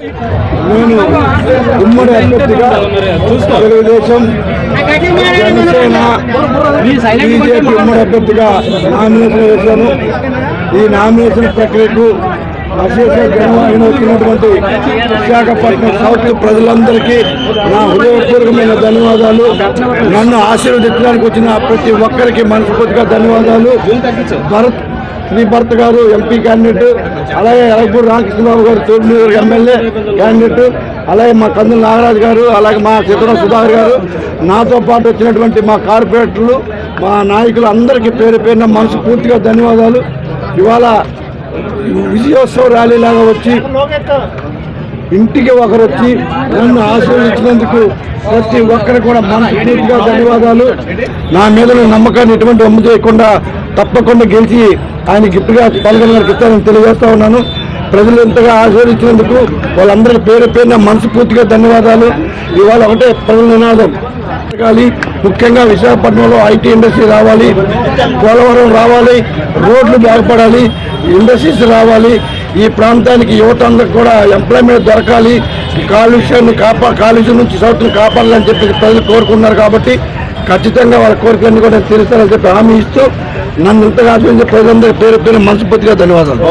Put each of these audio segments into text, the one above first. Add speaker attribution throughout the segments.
Speaker 1: నేను ఉమ్మడి అభ్యర్థిగా తెలుగుదేశం జనసేన బీజేపీ ఉమ్మడి అభ్యర్థిగా నామినేషన్ వేశాను. ఈ నామినేషన్ ప్రక్రియకు అశేష జనవాహిని వచ్చినటువంటి విశాఖపట్నం సౌత్ ప్రజలందరికీ నా హృదయపూర్వకమైన ధన్యవాదాలు. నన్ను ఆశీర్వదించడానికి వచ్చిన ప్రతి ఒక్కరికి మనస్ఫూర్తిగా ధన్యవాదాలు. భరత్ శ్రీ గారు ఎంపీ క్యాండిడేట్ అలాగే ఎలగపూడి రామకృష్ణబాబు గారు తూర్పు ఎమ్మెల్యే క్యాండిడేట్ అలాగే మా కందుల నాగరాజు గారు అలాగే మా చిత్ర సుధాకర్ గారు. నాతో పాటు వచ్చినటువంటి మా కార్పొరేటర్లు మా నాయకులు అందరికీ పేరు పేరున మనసు పూర్తిగా ధన్యవాదాలు. ఇవాళ విజయోత్సవ ర్యాలీ లాగా వచ్చి ఇంటికి ఒకరు వచ్చి నన్ను ఆశీర్వదించినందుకు ప్రతి ఒక్కరికి కూడా మనస్ఫూర్తిగా ధన్యవాదాలు. నా మీద నమ్మకాన్ని ఎటువంటి అమ్ము చేయకుండా తప్పకుండా గెలిచి ఆయన గిఫ్ట్గా పల్గొన గారికి ఇస్తానని తెలియజేస్తా ఉన్నాను. ప్రజలు ఎంతగా ఆశీర్వదించినందుకు వాళ్ళందరికీ పేరు పేరున మనస్ఫూర్తిగా ధన్యవాదాలు. ఇవాళ ఒకటే ప్రజల నినాదం. ముఖ్యంగా విశాఖపట్నంలో ఐటీ ఇండస్ట్రీ రావాలి పోలవరం రావాలి రోడ్లు బాగుపడాలి ఇండస్ట్రీస్ రావాలి. ఈ ప్రాంతానికి యువత అందరికి కూడా ఎంప్లాయ్మెంట్ దొరకాలి. కాలుష్యాన్ని కాపా కాలుష్యం నుంచి సౌత్ని కాపాడాలని చెప్పి ప్రజలు కోరుకున్నారు కాబట్టి ఖచ్చితంగా వాళ్ళ కోరికలన్నీ కూడా నేను తీరుస్తానని చెప్పి హామీ ఇస్తూ నన్ను ఇంతగా ఆశ్రయించే ప్రజలందరికీ పేరు పేరు మనస్ఫూర్తిగా ధన్యవాదాలు.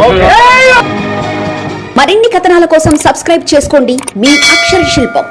Speaker 2: మరిన్ని కథనాల కోసం సబ్స్క్రైబ్ చేసుకోండి మీ అక్షర శిల్పం.